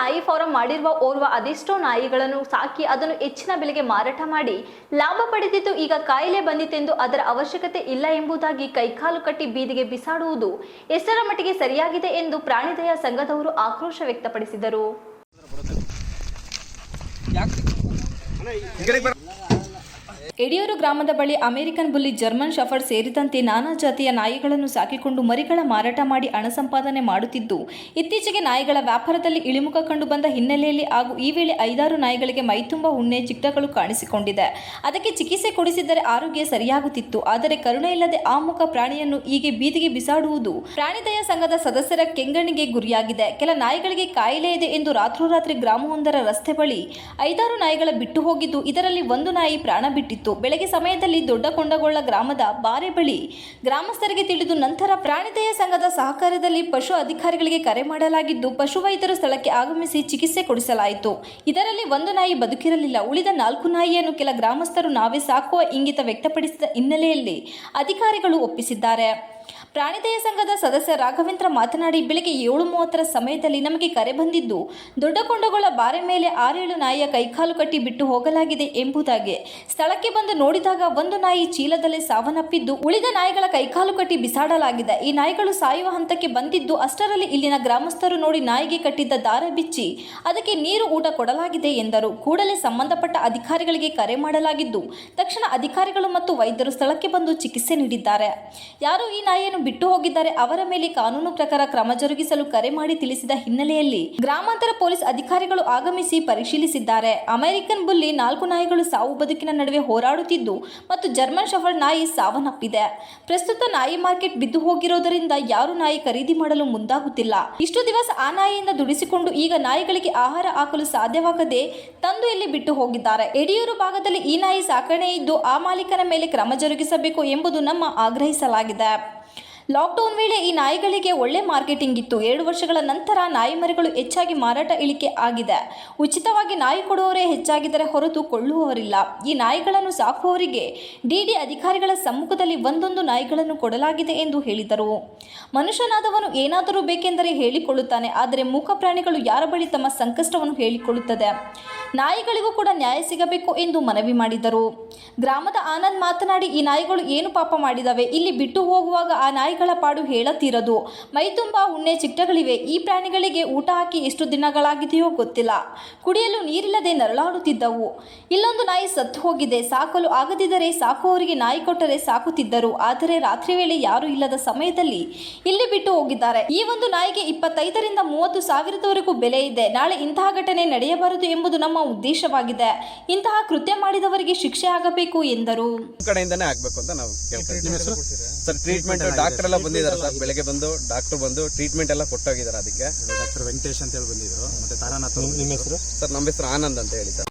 ನಾಯಿ ಫಾರಂ ಮಾಡಿರುವ ಓರ್ವ ಅದೆಷ್ಟೋ ನಾಯಿಗಳನ್ನು ಸಾಕಿ ಅದನ್ನು ಹೆಚ್ಚಿನ ಬೆಲೆಗೆ ಮಾರಾಟ ಮಾಡಿ ಲಾಭ ಪಡೆದಿದ್ದು ಈಗ ಕಾಯಿಲೆ ಬಂದಿತೆಂದು ಅದರ ಅವಶ್ಯಕತೆ ಇಲ್ಲ ಎಂಬುದಾಗಿ ಕೈಕಾಲು ಕಟ್ಟಿ ಬೀದಿಗೆ ಬಿಸಾಡುವುದು ಎಷ್ಟರ ಮಟ್ಟಿಗೆ ಸರಿಯಾಗಿದೆ ಎಂದು ಪ್ರಾಣಿದಯ ಸಂಘದವರು ಆಕ್ರೋಶ ವ್ಯಕ್ತಪಡಿಸಿದರು. ಯಡಿಯೂರು ಗ್ರಾಮದ ಬಳಿ ಅಮೆರಿಕನ್ ಬುಲ್ಲಿ ಜರ್ಮನ್ ಶಫರ್ ಸೇರಿದಂತೆ ನಾನಾ ಜಾತಿಯ ನಾಯಿಗಳನ್ನು ಸಾಕಿಕೊಂಡು ಮರಿಗಳ ಮಾರಾಟ ಮಾಡಿ ಹಣ ಸಂಪಾದನೆ ಮಾಡುತ್ತಿದ್ದು, ಇತ್ತೀಚೆಗೆ ನಾಯಿಗಳ ವ್ಯಾಪಾರದಲ್ಲಿ ಇಳಿಮುಖ ಕಂಡು ಬಂದ ಹಿನ್ನೆಲೆಯಲ್ಲಿ ಹಾಗೂ ಈ ವೇಳೆ ಐದಾರು ನಾಯಿಗಳಿಗೆ ಮೈತುಂಬ ಹುಣ್ಣೆ ಚಿಟ್ಟಗಳು ಕಾಣಿಸಿಕೊಂಡಿದೆ. ಅದಕ್ಕೆ ಚಿಕಿತ್ಸೆ ಕೊಡಿಸಿದರೆ ಆರೋಗ್ಯ ಸರಿಯಾಗುತ್ತಿತ್ತು. ಆದರೆ ಕರುಣೆ ಇಲ್ಲದೆ ಆ ಮುಖ ಪ್ರಾಣಿಯನ್ನು ಹೀಗೆ ಬೀದಿಗೆ ಬಿಸಾಡುವುದು ಪ್ರಾಣಿದಯ ಸಂಘದ ಸದಸ್ಯರ ಕೆಂಗಣಿಗೆ ಗುರಿಯಾಗಿದೆ. ಕೆಲ ನಾಯಿಗಳಿಗೆ ಕಾಯಿಲೆ ಇದೆ ಎಂದು ರಾತ್ರೋರಾತ್ರಿ ಗ್ರಾಮವೊಂದರ ರಸ್ತೆ ಬಳಿ ಐದಾರು ನಾಯಿಗಳ ಬಿಟ್ಟು ಹೋಗಿದ್ದು, ಇದರಲ್ಲಿ ಒಂದು ನಾಯಿ ಪ್ರಾಣ ಬಿಟ್ಟಿತ್ತು. ಬೆಳಗ್ಗೆ ಸಮಯದಲ್ಲಿ ದೊಡ್ಡ ಕೊಂಡಗೊಳ್ಳ ಗ್ರಾಮದ ಬಾರೆ ಬಳಿ ಗ್ರಾಮಸ್ಥರಿಗೆ ತಿಳಿದು ನಂತರ ಪ್ರಾಣಿದಯ ಸಂಘದ ಸಹಕಾರದಲ್ಲಿ ಪಶು ಅಧಿಕಾರಿಗಳಿಗೆ ಕರೆ ಮಾಡಲಾಗಿದ್ದು, ಪಶುವೈದ್ಯರು ಸ್ಥಳಕ್ಕೆ ಆಗಮಿಸಿ ಚಿಕಿತ್ಸೆ ಕೊಡಿಸಲಾಯಿತು. ಇದರಲ್ಲಿ ಒಂದು ನಾಯಿ ಬದುಕಿರಲಿಲ್ಲ. ಉಳಿದ ನಾಲ್ಕು ನಾಯಿಯನ್ನು ಕೆಲ ಗ್ರಾಮಸ್ಥರು ನಾವೇ ಸಾಕುವ ಇಂಗಿತ ವ್ಯಕ್ತಪಡಿಸಿದ ಹಿನ್ನೆಲೆಯಲ್ಲಿ ಅಧಿಕಾರಿಗಳು ಒಪ್ಪಿಸಿದ್ದಾರೆ. ಪ್ರಾಣಿದಯ ಸಂಘದ ಸದಸ್ಯ ರಾಘವೇಂದ್ರ ಮಾತನಾಡಿ, ಬೆಳಗ್ಗೆ ಏಳು ಮೂವತ್ತರ ಸಮಯದಲ್ಲಿ ನಮಗೆ ಕರೆ ಬಂದಿದ್ದು, ದೊಡ್ಡಕೊಂಡಗಳ ಬಾರೆ ಮೇಲೆ ಆರೇಳು ನಾಯಿಯ ಕೈಕಾಲು ಕಟ್ಟಿ ಬಿಟ್ಟು ಹೋಗಲಾಗಿದೆ ಎಂಬುದಾಗಿ. ಸ್ಥಳಕ್ಕೆ ಬಂದು ನೋಡಿದಾಗ ಒಂದು ನಾಯಿ ಚೀಲದಲ್ಲಿ ಸಾವನ್ನಪ್ಪಿದ್ದು, ಉಳಿದ ನಾಯಿಗಳ ಕೈಕಾಲು ಕಟ್ಟಿ ಬಿಸಾಡಲಾಗಿದೆ. ಈ ನಾಯಿಗಳು ಸಾಯುವ ಹಂತಕ್ಕೆ ಬಂದಿದ್ದು, ಅಷ್ಟರಲ್ಲಿ ಇಲ್ಲಿನ ಗ್ರಾಮಸ್ಥರು ನೋಡಿ ನಾಯಿಗೆ ಕಟ್ಟಿದ್ದ ದಾರ ಬಿಚ್ಚಿ, ಅದಕ್ಕೆ ನೀರು ಊಟ ಕೊಡಲಾಗಿದೆ ಎಂದರು. ಕೂಡಲೇ ಸಂಬಂಧಪಟ್ಟ ಅಧಿಕಾರಿಗಳಿಗೆ ಕರೆ ಮಾಡಲಾಗಿದ್ದು, ತಕ್ಷಣ ಅಧಿಕಾರಿಗಳು ಮತ್ತು ವೈದ್ಯರು ಸ್ಥಳಕ್ಕೆ ಬಂದು ಚಿಕಿತ್ಸೆ ನೀಡಿದ್ದಾರೆ. ಯಾರು ಈ ನಾಯಿಯನ್ನು ಬಿಟ್ಟು ಹೋಗಿದ್ದಾರೆ. ಅವರ ಮೇಲೆ ಕಾನೂನು ಪ್ರಕಾರ ಕ್ರಮ ಜರುಗಿಸಲು ಕರೆ ಮಾಡಿ ತಿಳಿಸಿದ ಹಿನ್ನೆಲೆಯಲ್ಲಿ ಗ್ರಾಮಾಂತರ ಪೊಲೀಸ್ ಅಧಿಕಾರಿಗಳು ಆಗಮಿಸಿ ಪರಿಶೀಲಿಸಿದ್ದಾರೆ. ಅಮೆರಿಕನ್ ಬುಲ್ಲಿ ನಾಲ್ಕು ನಾಯಿಗಳು ಸಾವು ಬದುಕಿನ ನಡುವೆ ಹೋರಾಡುತ್ತಿದ್ದು ಮತ್ತು ಜರ್ಮನ್ ಶಫರ್ ನಾಯಿ ಸಾವನ್ನಪ್ಪಿದೆ. ಪ್ರಸ್ತುತ ನಾಯಿ ಮಾರ್ಕೆಟ್ ಬಿದ್ದು ಹೋಗಿರೋದರಿಂದ ಯಾರು ನಾಯಿ ಖರೀದಿ ಮಾಡಲು ಮುಂದಾಗುತ್ತಿಲ್ಲ. ಇಷ್ಟು ದಿವಸ ಆ ನಾಯಿಯಿಂದ ದುಡಿಸಿಕೊಂಡು ಈಗ ನಾಯಿಗಳಿಗೆ ಆಹಾರ ಹಾಕಲು ಸಾಧ್ಯವಾಗದೆ ತಂದು ಇಲ್ಲಿ ಬಿಟ್ಟು ಹೋಗಿದ್ದಾರೆ. ಯಡಿಯೂರು ಭಾಗದಲ್ಲಿ ಈ ನಾಯಿ ಸಾಕಣೆ ಇದ್ದು ಆ ಮಾಲೀಕನ ಮೇಲೆ ಕ್ರಮ ಜರುಗಿಸಬೇಕು ಎಂಬುದು ನಮ್ಮ ಆಗ್ರಹಿಸಲಾಗಿದೆ. ಲಾಕ್ಡೌನ್ ವೇಳೆ ಈ ನಾಯಿಗಳಿಗೆ ಒಳ್ಳೆ ಮಾರ್ಕೆಟಿಂಗ್ ಇತ್ತು. ಎರಡು ವರ್ಷಗಳ ನಂತರ ನಾಯಿ ಮರಿಗಳು ಹೆಚ್ಚಾಗಿ ಮಾರಾಟ ಇಳಿಕೆ ಆಗಿದೆ. ಉಚಿತವಾಗಿ ನಾಯಿ ಕೊಡುವವರೇ ಹೆಚ್ಚಾಗಿದ್ದರೆ ಹೊರತು ಕೊಳ್ಳುವವರಿಲ್ಲ. ಈ ನಾಯಿಗಳನ್ನು ಸಾಕುವವರಿಗೆ ಡಿಡಿ ಅಧಿಕಾರಿಗಳ ಸಮ್ಮುಖದಲ್ಲಿ ಒಂದೊಂದು ನಾಯಿಗಳನ್ನು ಕೊಡಲಾಗಿದೆ ಎಂದು ಹೇಳಿದರು. ಮನುಷ್ಯನಾದವನು ಏನಾದರೂ ಬೇಕೆಂದರೆ ಹೇಳಿಕೊಳ್ಳುತ್ತಾನೆ. ಆದರೆ ಮೂಕ ಪ್ರಾಣಿಗಳು ಯಾರ ಬಳಿ ತಮ್ಮ ಸಂಕಷ್ಟವನ್ನು ಹೇಳಿಕೊಳ್ಳುತ್ತದೆ? ನಾಯಿಗಳಿಗೂ ಕೂಡ ನ್ಯಾಯ ಸಿಗಬೇಕು ಎಂದು ಮನವಿ ಮಾಡಿದರು. ಗ್ರಾಮದ ಆನಂದ್ ಮಾತನಾಡಿ, ಈ ನಾಯಿಗಳು ಏನು ಪಾಪ ಮಾಡಿದವೆ? ಇಲ್ಲಿ ಬಿಟ್ಟು ಹೋಗುವಾಗ ಆ ನಾಯಿಗಳ ಪಾಡು ಹೇಳತೀರದು. ಮೈತುಂಬ ಉಣ್ಣೆ ಚಿಟ್ಟಗಳಿವೆ. ಈ ಪ್ರಾಣಿಗಳಿಗೆ ಊಟ ಹಾಕಿ ಎಷ್ಟು ದಿನಗಳಾಗಿದೆಯೋ ಗೊತ್ತಿಲ್ಲ. ಕುಡಿಯಲು ನೀರಿಲ್ಲದೆ ನರಳಾಡುತ್ತಿದ್ದವು. ಇಲ್ಲೊಂದು ನಾಯಿ ಸತ್ತು ಹೋಗಿದೆ. ಸಾಕಲು ಆಗದಿದ್ದರೆ ಸಾಕುವವರಿಗೆ ನಾಯಿ ಕೊಟ್ಟರೆ ಸಾಕುತ್ತಿದ್ದರು. ಆದರೆ ರಾತ್ರಿ ವೇಳೆ ಯಾರು ಇಲ್ಲದ ಸಮಯದಲ್ಲಿ ಇಲ್ಲಿ ಬಿಟ್ಟು ಹೋಗಿದ್ದಾರೆ. ಈ ಒಂದು ನಾಯಿಗೆ ಇಪ್ಪತ್ತೈದರಿಂದ ಮೂವತ್ತು ಸಾವಿರದವರೆಗೂ ಬೆಲೆ ಇದೆ. ನಾಳೆ ಇಂತಹ ಘಟನೆ ನಡೆಯಬಾರದು ಎಂಬುದು ನಮ್ಮ ಉದ್ದೇಶವಾಗಿದೆ. ಇಂತಹ ಕೃತ್ಯ ಮಾಡಿದವರಿಗೆ ಶಿಕ್ಷೆ ಆಗಬೇಕು ಎಂದರು. ಕಡೆಯಿಂದಾನೇ ಆಗ್ಬೇಕು ಅಂತ ನಾವು ಸರ್ ಟ್ರೀಟ್ಮೆಂಟ್ ಡಾಕ್ಟರ್ ಎಲ್ಲ ಬಂದಿದ್ದಾರೆ ಸರ್. ಬೆಳಗ್ಗೆ ಬಂದು ಡಾಕ್ಟರ್ ಬಂದು ಟ್ರೀಟ್ಮೆಂಟ್ ಎಲ್ಲ ಕೊಟ್ಟೋಗಿದ್ದಾರೆ ಅದಕ್ಕೆ. ಡಾಕ್ಟರ್ ವೆಂಕಟೇಶ್ ಅಂತ ಹೇಳಿ ಬಂದಿದ್ರು. ಮತ್ತೆ ತಾರಾನಾಥ್ ನಿಮ್ಮ ಹೆಸರು? ಸರ್ ನಮ್ಮ ಹೆಸರು ಆನಂದ್ ಅಂತ ಹೇಳಿ ಸರ್.